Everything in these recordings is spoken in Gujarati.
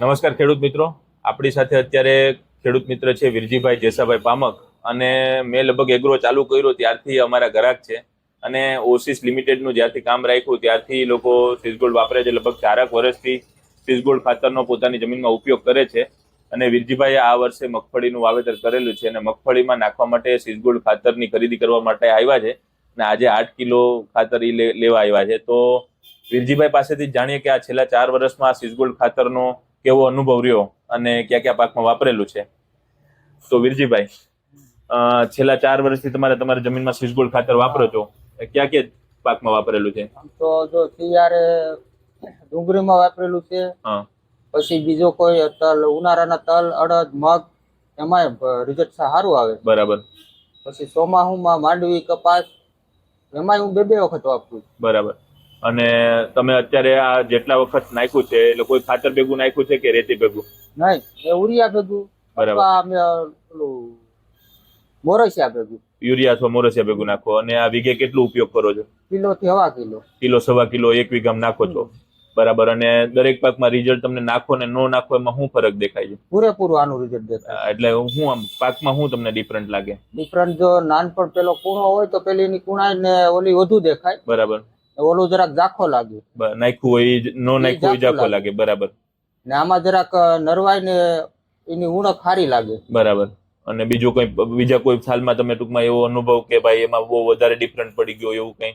નમસ્કાર ખેડૂત મિત્રો. આપણી સાથે અત્યારે ખેડૂત મિત્ર છે વિરજીભાઈ જેસાભાઈ પામક અને મેં લગભગ એગ્રો ચાલુ કર્યો ત્યારથી અમારા ગ્રાહક છે અને ઓસિસ લિમિટેડનું જ્યારથી કામ રાખ્યું ત્યારથી લોકો સિસગોલ્ડ વાપરે છે લગભગ ચારક વર્ષથી સિસગોલ્ડ ખાતરનો પોતાની જમીનમાં ઉપયોગ કરે છે અને વિરજીભાઈએ આ વર્ષે મગફળીનું વાવેતર કરેલું છે અને મગફળીમાં નાખવા માટે સિસગોલ્ડ ખાતરની ખરીદી કરવા માટે આવ્યા છે અને આજે આઠ કિલો ખાતર લેવા આવ્યા છે. તો વીરજીભાઈ પાસેથી જાણીએ કે આ છેલ્લા ચાર વર્ષમાં સિસગોલ્ડ ખાતરનો કેવો અનુભવ રહ્યો અને કયા કયા પાકમાં વાપરેલું છે? તો વીરજીભાઈ છેલ્લા ચાર વર્ષથી તમારે તમારી જમીનમાં સિસગોલ્ડ ખાતર વાપરો છો. એ ક્યાં ક્યાં પાકમાં વાપરેલું છે? તો જો શિયાળે ડુંગળીમાં વાપરેલું છે. હા. પછી બીજો કોઈ તલ ઉનાળાના તલ અડદ મગ એમાં રિઝલ્ટ સારું આવે. બરાબર. પછી ચોમાહુમાં માંડવી કપાસ એમાં હું બે બે વખત વાપરું. બરાબર. અને તમે અત્યારે આ જેટલા વખત નાખ્યું છે એટલે કોઈ ખાતર ભેગું નાખ્યું છે કે રેતી ભેગું? નહીં એ ઉરિયા ભેગું. બરાબર. મોરસિયા ભેગું. યુરિયા અથવા મોરસિયા ભેગું નાખો. અને આ વીઘે કેટલું ઉપયોગ કરો છો? કિલો થી હવા કિલો. કિલો સવા કિલો એક વીઘામાં નાખો છો? બરાબર. અને દરેક પાકમાં રિઝલ્ટ તમને નાખો ને નો નાખો એમાં શું ફરક દેખાય છે? પૂરેપૂરું આનું રિઝલ્ટ દેખાય. એટલે હું આમ પાકમાં શું તમને ડિફરન્ટ લાગે? ડિફરન્ટ જો નાનપણ પેલો કૂણો હોય તો પેલી એની કુણાઈ ને ઓલી વધુ દેખાય. બરાબર. ઓલું જરાક ઝાખો લાગે. નાખ્યું હોય નો નાખ્યું હોય ઝાખો લાગે. બરાબર. ને આમાં જરાક નરવાય ને એની ઉણક સારી લાગે. બરાબર. અને બીજું કઈ બીજા કોઈ સાલમાં તમે ટૂંકમાં એવો અનુભવ કે ભાઈ એમાં બહુ વધારે ડિફરન્ટ પડી ગયો એવું કઈ?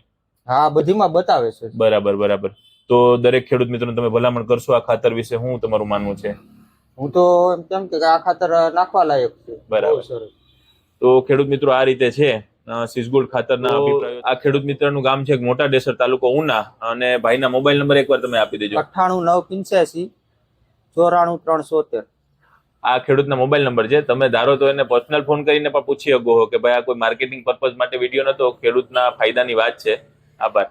હા બધીમાં બતાવે છે. બરાબર બરાબર. તો દરેક ખેડૂત મિત્રોને તમે ભલામણ કરશો આ ખાતર વિશે હું તમારું માનવું છે? હું તો એમ કેમ કે આ ખાતર નાખવા લાયક છે. બરાબર. તો ખેડૂત મિત્રો આ રીતે છે. સિસગોલ્ડ ખાતરના આ ખેડૂત મિત્રનું ગામ છે મોટા ડેસર તાલુકો ઉના અને ભાઈના મોબાઈલ નંબર એકવાર તમે આપી દેજો. અઠ્ઠાણું નવ પંચ્યાસી ચોરાણું ત્રણ સોતેર આ ખેડૂતના મોબાઈલ નંબર છે. તમે ધારો તો એને પર્સનલ ફોન કરીને પણ પૂછી શકો કે ભાઈ આ કોઈ માર્કેટિંગ પર્પઝ માટે વીડિયો નતો. ખેડૂતના ફાયદાની વાત છે. આભાર.